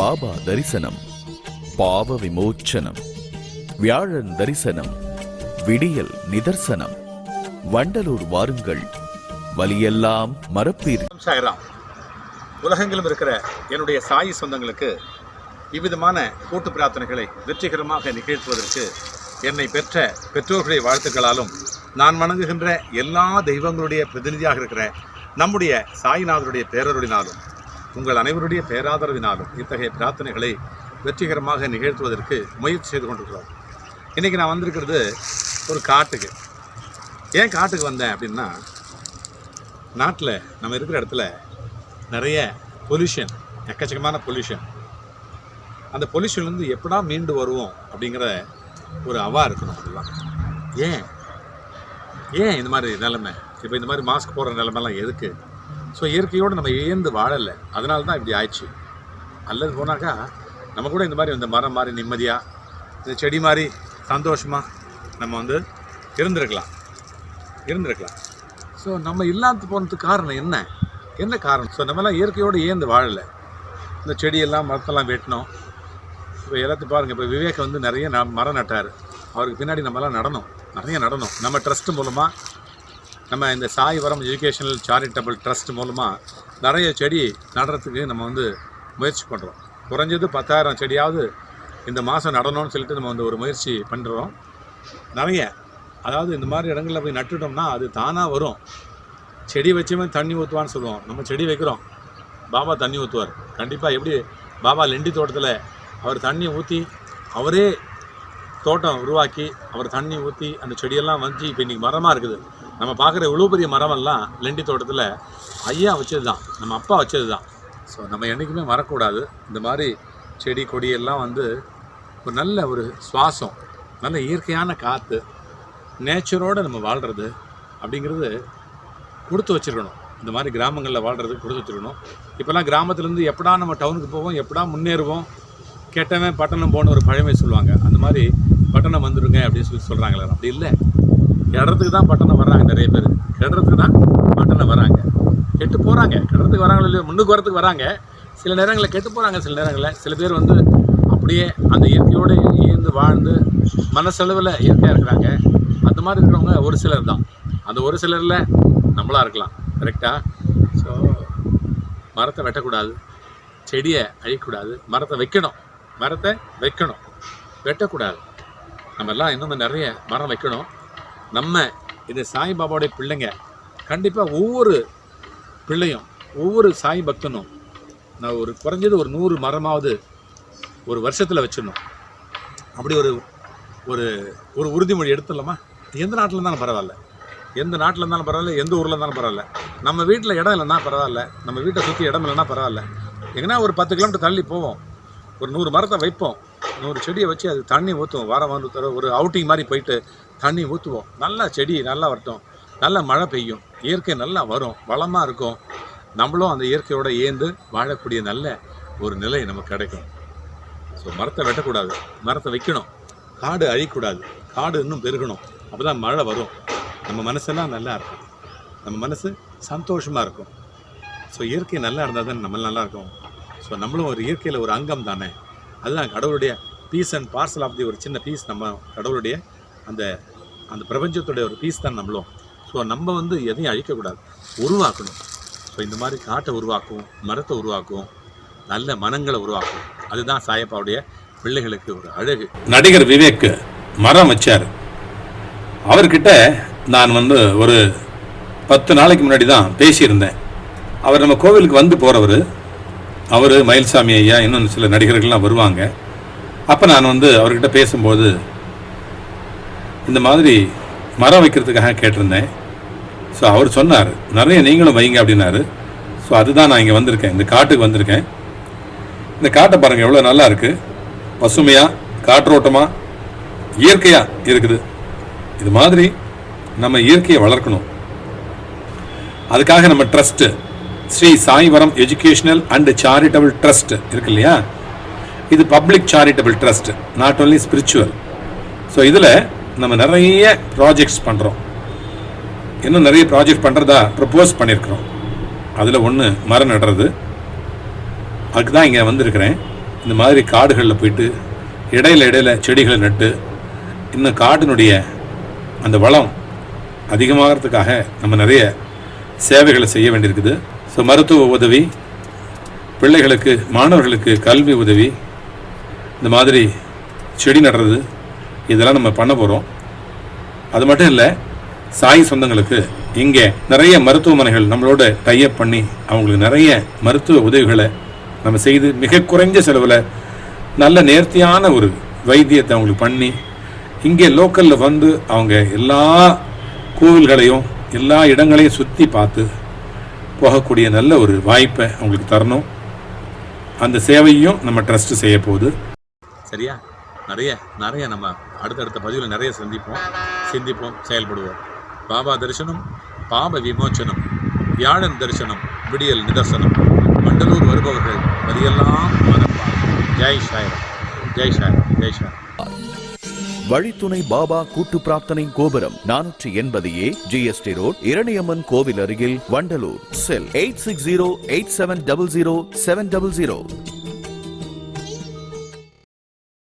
பாபா தரிசனம் பாவ விமோச்சனம் வியாழன் தரிசனம் விடியல் நிதர்சனம் வண்டலூர் வாருங்கள் வலியெல்லாம் மறப்பீர். சாய்ராம் உலகெங்கிலும் இருக்கிற என்னுடைய சாயி சொந்தங்களுக்கு இவ்விதமான கூட்டு பிரார்த்தனைகளை வெற்றிகரமாக நிகழ்த்துவதற்கு என்னை பெற்ற பெற்றோர்களுடைய வாழ்த்துக்களாலும் நான் வணங்குகின்ற எல்லா தெய்வங்களுடைய பிரதிநிதியாக இருக்கிற நம்முடைய சாய்நாதருடைய பேரருளினாலும் உங்கள் அனைவருடைய பேராதரவினாலும் இத்தகைய பிரார்த்தனைகளை வெற்றிகரமாக நிகழ்த்துவதற்கு முயற்சி செய்து கொண்டிருக்கிறோம். இன்றைக்கி நான் வந்திருக்கிறது ஒரு காட்டுக்கு. ஏன் காட்டுக்கு வந்தேன் அப்படின்னா நாட்டில் நம்ம இருக்கிற இடத்துல நிறைய பொல்யூஷன் எக்கச்சக்கமான பொல்யூஷன் அந்த பொல்யூஷன்லேருந்து எப்படா மீண்டு வருவோம் அப்படிங்கிற ஒரு அவா இருக்கணும் அதெல்லாம் ஏன்? ஏன் இந்த மாதிரி நிலைமை? இப்போ இந்த மாதிரி மாஸ்க் போடுற நிலைமைலாம் எதுக்கு? ஸோ இயற்கையோடு நம்ம இயந்து வாழலை. அதனால தான் இப்படி ஆயிடுச்சு. அல்லது போனாக்கா நம்ம கூட இந்த மாதிரி இந்த மரம் மாதிரி நிம்மதியாக இந்த செடி மாதிரி சந்தோஷமாக நம்ம வந்து இருந்திருக்கலாம். இருந்திருக்கலாம். ஸோ நம்ம இல்லாத போனதுக்கு காரணம் என்ன? என்ன காரணம்? ஸோ நம்மலாம் இயற்கையோடு ஏந்து வாழலை. இந்த செடியெல்லாம் மரத்தெல்லாம் வெட்டினோம். இப்போ எல்லாத்தையும் பாருங்கள் இப்போ விவேக் வந்து நிறைய ந மரம் நட்டார். அவருக்கு பின்னாடி நம்மலாம் நடனம் நிறைய நடனம் நம்ம ட்ரஸ்ட் மூலமாக நம்ம இந்த சாய்வரம் எஜுகேஷனல் சேரிட்டபிள் ட்ரஸ்ட் மூலமாக நிறைய செடி நடுறதுக்கு நம்ம வந்து முயற்சி பண்ணுறோம் குறைஞ்சது பத்தாயிரம் செடியாவது இந்த மாதம் நடணும்னு சொல்லிட்டு நம்ம வந்து ஒரு முயற்சி பண்ணுறோம் நிறைய அதாவது இந்த மாதிரி இடங்களில் போய் நட்டுட்டோம்னா அது தானாக வரும். செடி வச்சுமே தண்ணி ஊற்றுவான்னு சொல்லுவோம். நம்ம செடி வைக்கிறோம். பாபா தண்ணி ஊற்றுவார் கண்டிப்பாக எப்படி பாபா லெண்டி தோட்டத்தில் அவர் தண்ணி ஊற்றி அவரே தோட்டம் உருவாக்கி அவர் தண்ணி ஊற்றி அந்த செடியெல்லாம் வந்து இப்போ இன்றைக்கி மரமாக இருக்குது. நம்ம பார்க்குற இவ்வளோ பெரிய மரமெல்லாம் லெண்டி தோட்டத்தில் ஐயா வச்சது தான் நம்ம அப்பா வச்சது தான் ஸோ நம்ம என்றைக்குமே மறக்கூடாது இந்த மாதிரி செடி கொடியெல்லாம் வந்து ஒரு நல்ல ஒரு சுவாசம் நல்ல இயற்கையான காற்று நேச்சரோடு நம்ம வாழ்கிறது அப்படிங்கிறது கொடுத்து வச்சிருக்கணும். இந்த மாதிரி கிராமங்களில் வாழ்கிறதுக்கு கொடுத்து வச்சிருக்கணும். இப்போல்லாம் கிராமத்துலேருந்து எப்படா நம்ம டவுனுக்கு போவோம் எப்படா முன்னேறுவோம்? கெட்டவன் பட்டணம் போன ஒரு பழமை சொல்லுவாங்க. அந்த மாதிரி பட்டணம் வந்துடுங்க அப்படின்னு சொல்லி சொல்கிறாங்களே அப்படி இல்லை. கெடுறதுக்கு தான் பட்டணம் வர்றாங்க நிறைய பேர். கெடுறதுக்கு தான் பட்டணம் வராங்க கெட்டு போகிறாங்க கெடுறதுக்கு வராங்களோ இல்லையோ முன்னுக்கு வரத்துக்கு வராங்க. சில நேரங்களில் கெட்டு போகிறாங்க சில நேரங்களில். சில பேர் வந்து அப்படியே அந்த இயற்கையோடு இயந்து வாழ்ந்து மனசளவில் இயற்கையாக இருக்கிறாங்க. அந்த மாதிரி இருக்கிறவங்க ஒரு சிலர் தான். அந்த ஒரு சிலரில் நம்மளாக இருக்கலாம். கரெக்டாக ஸோ மரத்தை வெட்டக்கூடாது. செடியை அழிக்கக்கூடாது. மரத்தை வைக்கணும். மரத்தை வைக்கணும். வெட்டக்கூடாது. நம்ம எல்லாம் இன்னும் நிறைய மரம் வைக்கணும். நம்ம இது சாய்பாபாவுடைய பிள்ளைங்க கண்டிப்பாக ஒவ்வொரு பிள்ளையும் ஒவ்வொரு சாய் பக்தனும் நான் ஒரு குறைஞ்சது ஒரு நூறு மரமாவது ஒரு வருஷத்தில் வச்சிடணும். அப்படி ஒரு ஒரு ஒரு உறுதிமொழி எடுத்துடலாமா? எந்த நாட்டில் இருந்தாலும் பரவாயில்ல. எந்த நாட்டில் இருந்தாலும் பரவாயில்ல எந்த ஊரில் இருந்தாலும் பரவாயில்ல. நம்ம வீட்டில் இடம் இல்லைன்னா பரவாயில்ல. நம்ம வீட்டை சுற்றி இடம் இல்லைன்னா பரவாயில்ல. எங்கன்னா ஒரு பத்து கிலோமீட்டர் தள்ளி போவோம். ஒரு நூறு மரத்தை வைப்போம். நூறு செடியை வச்சு அது தண்ணி ஊற்றுவோம் வாரம் வந்து தர ஒரு அவுட்டிங் மாதிரி போயிட்டு தண்ணி ஊற்றுவோம் நல்லா செடி நல்லா வரட்டும். நல்லா மழை பெய்யும். இயற்கை நல்லா வரும். வளமாக இருக்கும். நம்மளும் அந்த இயற்கையோட ஏந்து வாழக்கூடிய நல்ல ஒரு நிலை நமக்கு கிடைக்கும். ஸோ மரத்தை வெட்டக்கூடாது. மரத்தை வைக்கணும். காடு அழிக்கூடாது காடு இன்னும் பெருகணும். அப்போ தான் மழை வரும். நம்ம மனசெல்லாம் நல்லா இருக்கும். நம்ம மனசு சந்தோஷமாக இருக்கும். ஸோ இயற்கை நல்லா இருந்தால் தான் நம்ம நல்லா இருக்கும். ஸோ நம்மளும் ஒரு இயற்கையில் ஒரு அங்கம் தானே. அதுதான் கடவுளுடைய piece and parcel of the ஒரு சின்ன பீஸ் நம்ம கடவுளுடைய அந்த அந்த பிரபஞ்சத்துடைய ஒரு பீஸ் தான் நம்மளும். ஸோ நம்ம வந்து எதையும் அழிக்கக்கூடாது. உருவாக்கணும். ஸோ இந்த மாதிரி காட்டை உருவாக்குவோம் மரத்தை உருவாக்குவோம் நல்ல மனங்களை உருவாக்குவோம் அதுதான் சாயப்பாவுடைய பிள்ளைகளுக்கு ஒரு அழகு. நடிகர் விவேக் மரம் வச்சார். அவர்கிட்ட நான் வந்து ஒரு பத்து நாளைக்கு முன்னாடி தான் பேசியிருந்தேன். அவர் நம்ம கோவிலுக்கு வந்து போகிறவர் அவர் மயில்சாமி ஐயா இன்னும் சில நடிகர்கள்லாம் வருவாங்க. அப்போ நான் வந்து அவர்கிட்ட பேசும்போது இந்த மாதிரி மரம் வைக்கிறதுக்காக கேட்டிருந்தேன். ஸோ அவர் சொன்னார் நிறைய நீங்களும் வைங்க அப்படின்னாரு. ஸோ அதுதான் நான் இங்கே வந்திருக்கேன். இந்த காட்டுக்கு வந்திருக்கேன். இந்த காட்டை பாருங்கள் எவ்வளோ நல்லா இருக்குது பசுமையாக காற்றோட்டமாக இயற்கையாக இருக்குது. இது மாதிரி நம்ம இயற்கையை வளர்க்கணும். அதுக்காக நம்ம trust Sri Saivaram educational and charitable trust இருக்கு இல்லையா? இது public charitable trust not only spiritual so இதில் நம்ம நிறைய ப்ராஜெக்ட்ஸ் பண்ணுறோம் இன்னும் நிறைய ப்ராஜெக்ட் பண்ணுறதா ப்ரப்போஸ் பண்ணியிருக்கிறோம் அதில் ஒன்று மரம் நடுறது. அதுக்கு தான் இங்கே வந்திருக்கிறேன். இந்த மாதிரி காடுகளில் போயிட்டு இடையில இடையில செடிகளை நட்டு இன்னும் காட்டினுடைய அந்த வளம் அதிகமாகிறதுக்காக நம்ம நிறைய சேவைகளை செய்ய வேண்டியிருக்குது. ஸோ மருத்துவ உதவி பிள்ளைகளுக்கு மாணவர்களுக்கு கல்வி உதவி இந்த மாதிரி செடி நடுறது இதெல்லாம் நம்ம பண்ண போகிறோம் அது மட்டும் இல்லை சாய் சொந்தங்களுக்கு இங்கே நிறைய மருத்துவமனைகள் நம்மளோட டைப் பண்ணி அவங்களுக்கு நிறைய மருத்துவ உதவிகளை நம்ம செய்து மிக குறைஞ்ச செலவில் நல்ல நேர்த்தியான ஒரு வைத்தியத்தை அவங்களுக்கு பண்ணி இங்கே லோக்கலில் வந்து அவங்க எல்லா கோவில்களையும் எல்லா இடங்களையும் சுற்றி பார்த்து போகக்கூடிய நல்ல ஒரு வாய்ப்பை அவங்களுக்கு தரணும். அந்த சேவையும் நம்ம ட்ரஸ்ட் செய்ய போகுது சரியா? நிறைய நிறைய நம்ம அடுத்தடுத்த பதிவில் நிறைய சந்திப்போம். சிந்திப்போம் செயல்படுவோம். பாபா தரிசனம் பாப விமோச்சனம் வியாழன் தரிசனம் விடியல் நிதர்சனம் மண்டலூர் வருபவர்கள் வரியெல்லாம் மனப்பார் ஜெய் ஷாயரம் ஜெய் ஷாயரம் ஜெய் ஷாயரம் வழித்துணை பாபா கூட்டு பிரார்த்தனை கோபுரம் நானூற்றி எண்பது ஏ ஜிஎஸ்டி ரோட் இரணியம்மன் கோவில் அருகில் Vandalur. Cell eight six zero eight seven double zero seven double zero